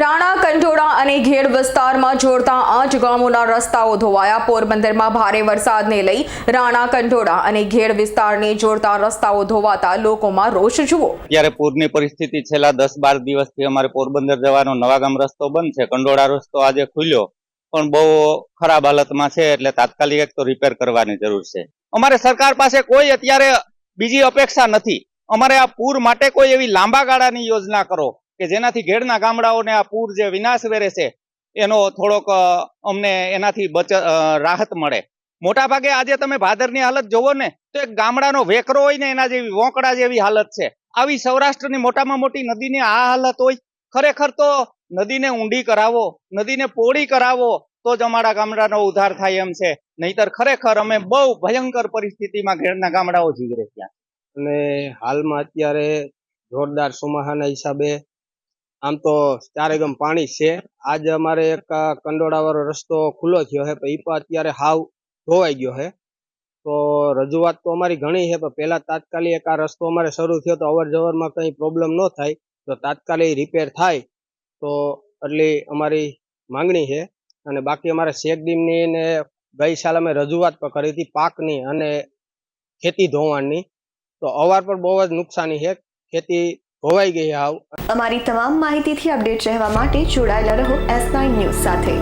રાણા, કંટોળા અને ઘેડ વિસ્તારમાં જોડતા આઠ ગામોના રસ્તાઓ ધોવાયા. પોરબંદરમાં ભારે વરસાદને લઈ રાણા, કંટોળા અને ઘેડ વિસ્તારને જોડતા રસ્તાઓ ધોવાતા લોકોમાં રોષ જુઓ. ત્યારે પૂરની પરિસ્થિતિ છેલ્લા દસ બાર દિવસથી અમારે પોરબંદર જવાનો નવાગામ રસ્તો બંધ છે. કંડોળા રસ્તો આજે ખુલ્યો, પણ બહુ ખરાબ હાલતમાં છે એટલે તાત્કાલિક તો રિપેર કરવાની જરૂર છે. અમારે સરકાર પાસે કોઈ અત્યારે બીજી અપેક્ષા નથી. અમારે આ પૂર માટે કોઈ એવી લાંબા ગાળાની યોજના કરો. કે જેનાથી ઘેડના ગામડાઓને આ પૂર જે વિનાશ વેરે છે, એનો થોડોક અમને એનાથી બચ રાહત મળે. મોટા ભાગે આજે તમે ભાદરની હાલત જોવો ને, તો એક ગામડાનો વેકરો હોય ને, એના જેવી વોંકડા જેવી હાલત છે. આવી સૌરાષ્ટ્રની મોટામાં મોટી નદીની આ હાલત હોય, ખરેખર તો નદીને ઊંડી કરાવો, નદીને પોળી કરાવો, તો જ અમારા ગામડાનો ઉદ્ધાર થાય એમ છે. નહીતર ખરેખર અમે બહુ ભયંકર પરિસ્થિતિમાં ઘેરના ગામડાઓ જીવી રહ્યા. અને હાલમાં અત્યારે જોરદાર ચોમાસાના હિસાબે આમ તો ચારે ગમ પાણી છે. આજે અમારે એક આ કંડોળાવાળો રસ્તો ખુલ્લો થયો છે પણ ઈ પણ અત્યારે હાવ ધોવાઈ ગયો છે તો રજૂઆત તો અમારી ઘણી છે પણ પહેલા તાત્કાલિક આ રસ્તો અમારે શરૂ થયો તો અવર જવરમાં કંઈ પ્રોબ્લેમ ન થાય. તો તાત્કાલિક રિપેર થાય. તો એટલી અમારી માંગણી છે અને બાકી અમારે શેકડીમની ને ગઈ સાલ અમે રજૂઆત પણ કરી હતી પાકની અને ખેતી ધોવાણની. તો અવાર પર બહુ જ નુકસાની છે ખેતી ધોવાઈ ગઈ હાવ. અમારી તમામ માહિતીથી અપડેટ રહેવા માટે જોડાયેલા રહો એસ નાઇન ન્યૂઝ સાથે.